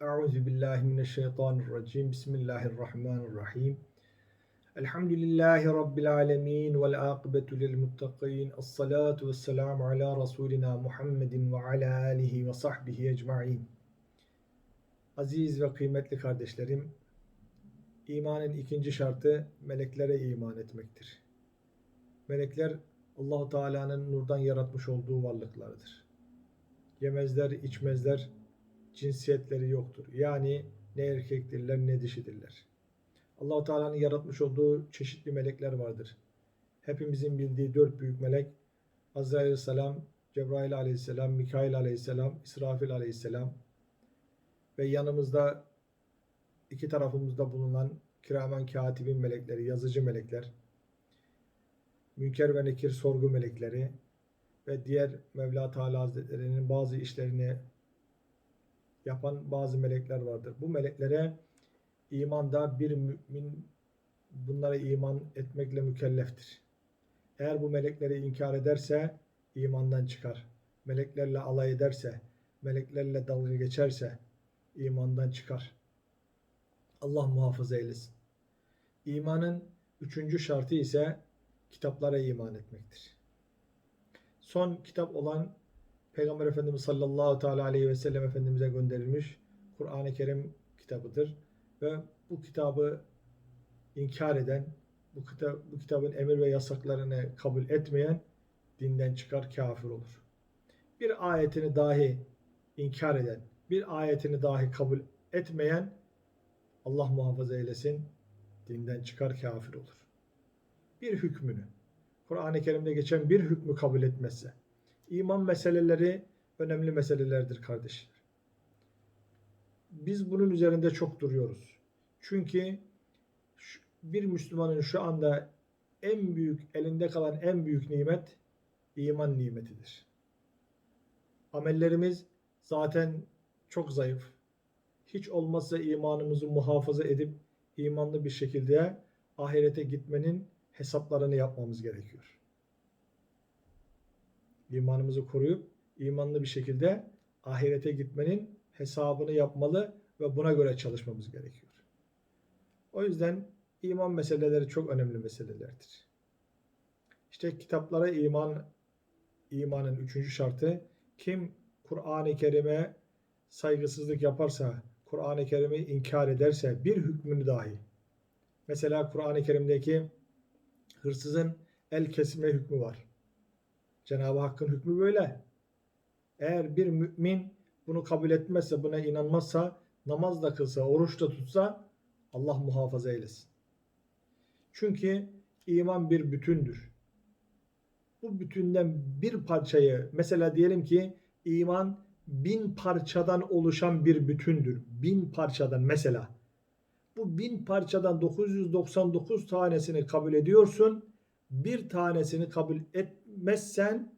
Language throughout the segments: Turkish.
Euzu billahi mineşşeytanirracim. Bismillahirrahmanirrahim. Elhamdülillahi rabbil alamin vel akibetu lil muttaqin. Essalatu vesselamu ala rasulina Muhammedin ve ala alihi ve sahbihi ecmaîn. Aziz ve kıymetli kardeşlerim, imanın ikinci şartı meleklere iman etmektir. Melekler Allahu Teala'nın nurdan yaratmış olduğu varlıklardır. Yemezler, içmezler, cinsiyetleri yoktur. Yani ne erkektirler ne dişidirler. Allahu Teala'nın yaratmış olduğu çeşitli melekler vardır. Hepimizin bildiği dört büyük melek Azrail Aleyhisselam, Cebrail Aleyhisselam, Mikail Aleyhisselam, İsrafil Aleyhisselam ve yanımızda iki tarafımızda bulunan kiramen katibin melekleri, yazıcı melekler, Münker ve Nekir sorgu melekleri ve diğer Mevla Teala Hazretleri'nin bazı işlerini yapan bazı melekler vardır. Bu meleklere imanda bir mümin bunlara iman etmekle mükelleftir. Eğer bu melekleri inkar ederse imandan çıkar. Meleklerle alay ederse, meleklerle dalga geçerse imandan çıkar. Allah muhafaza eylesin. İmanın üçüncü şartı ise kitaplara iman etmektir. Son kitap olan Peygamber Efendimiz sallallahu teala aleyhi ve sellem Efendimiz'e gönderilmiş Kur'an-ı Kerim kitabıdır. Ve bu kitabı inkar eden, bu, kitap, bu kitabın emir ve yasaklarını kabul etmeyen dinden çıkar, kafir olur. Bir ayetini dahi inkar eden, bir ayetini dahi kabul etmeyen Allah muhafaza eylesin dinden çıkar, kafir olur. Bir hükmünü, Kur'an-ı Kerim'de geçen bir hükmü kabul etmezse, iman meseleleri önemli meselelerdir kardeşler. Biz bunun üzerinde çok duruyoruz. Çünkü bir Müslümanın şu anda en büyük, elinde kalan en büyük nimet iman nimetidir. Amellerimiz zaten çok zayıf. Hiç olmazsa imanımızı muhafaza edip imanlı bir şekilde ahirete gitmenin hesaplarını yapmamız gerekiyor. İmanımızı koruyup imanlı bir şekilde ahirete gitmenin hesabını yapmalı ve buna göre çalışmamız gerekiyor. O yüzden iman meseleleri çok önemli meselelerdir. İşte kitaplara iman imanın üçüncü şartı kim Kur'an-ı Kerim'e saygısızlık yaparsa, Kur'an-ı Kerim'i inkar ederse bir hükmünü dahi mesela Kur'an-ı Kerim'deki hırsızın el kesme hükmü var. Cenab-ı Hakk'ın hükmü böyle. Eğer bir mümin bunu kabul etmezse, buna inanmazsa, namaz da kılsa, oruç da tutsa Allah muhafaza eylesin. Çünkü iman bir bütündür. Bu bütünden bir parçayı, mesela diyelim ki iman bin parçadan oluşan bir bütündür. Bin parçadan mesela. Bu bin parçadan 999 tanesini kabul ediyorsun. Bir tanesini kabul etmezsen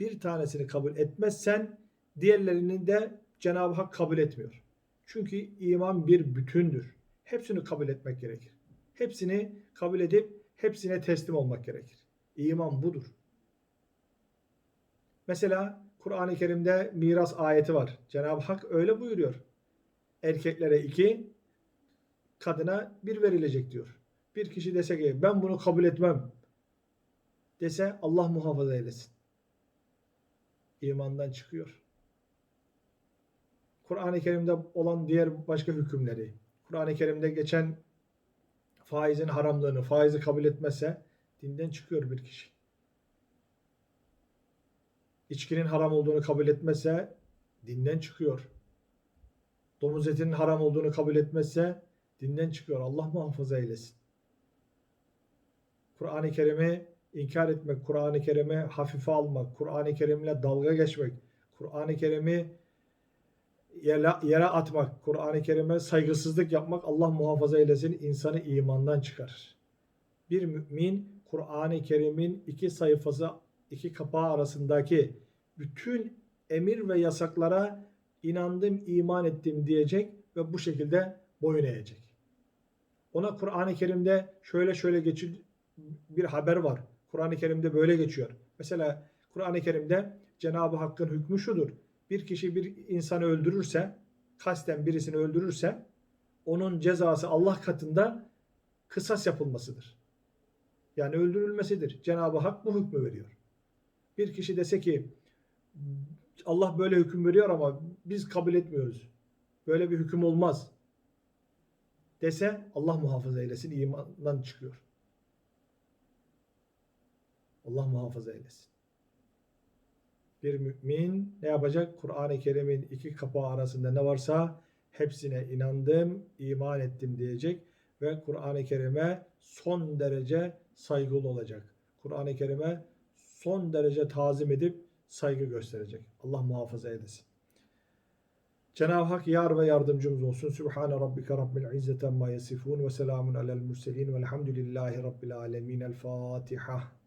bir tanesini kabul etmezsen diğerlerini de Cenab-ı Hak kabul etmiyor. Çünkü iman bir bütündür. Hepsini kabul etmek gerekir. Hepsini kabul edip hepsine teslim olmak gerekir. İman budur. Mesela Kur'an-ı Kerim'de miras ayeti var. Cenab-ı Hak öyle buyuruyor. Erkeklere iki, kadına bir verilecek diyor. Bir kişi dese ki ben bunu kabul etmem dese Allah muhafaza eylesin. İmandan çıkıyor. Kur'an-ı Kerim'de olan diğer başka hükümleri, Kur'an-ı Kerim'de geçen faizin haramlığını, faizi kabul etmezse dinden çıkıyor bir kişi. İçkinin haram olduğunu kabul etmezse dinden çıkıyor. Domuz etinin haram olduğunu kabul etmezse dinden çıkıyor. Allah muhafaza eylesin. Kur'an-ı Kerim'i inkar etmek, Kur'an-ı Kerim'i hafife almak, Kur'an-ı Kerim'le dalga geçmek, Kur'an-ı Kerim'i yere, atmak, Kur'an-ı Kerim'e saygısızlık yapmak Allah muhafaza eylesin insanı imandan çıkarır. Bir mümin Kur'an-ı Kerim'in iki sayfası, iki kapağı arasındaki bütün emir ve yasaklara inandım, iman ettim diyecek ve bu şekilde boyun eğecek. Ona Kur'an-ı Kerim'de şöyle şöyle geçir bir haber var. Kur'an-ı Kerim'de böyle geçiyor. Mesela Kur'an-ı Kerim'de Cenab-ı Hakk'ın hükmü şudur. Bir kişi bir insanı öldürürse kasten birisini öldürürse onun cezası Allah katında kısas yapılmasıdır. Yani öldürülmesidir. Cenab-ı Hak bu hükmü veriyor. Bir kişi dese ki Allah böyle hüküm veriyor ama biz kabul etmiyoruz. Böyle bir hüküm olmaz. Dese Allah muhafaza eylesin imandan çıkıyor. Allah muhafaza eylesin. Bir mümin ne yapacak? Kur'an-ı Kerim'in iki kapağı arasında ne varsa hepsine inandım, iman ettim diyecek ve Kur'an-ı Kerim'e son derece saygılı olacak. Kur'an-ı Kerim'e son derece tazim edip saygı gösterecek. Allah muhafaza edesin. Cenab-ı Hak yar ve yardımcımız olsun. Sübhane rabbike rabbil izzeti amma yasifun ve selamun alel murselin velhamdülillahi rabbil alemin. El Fatiha.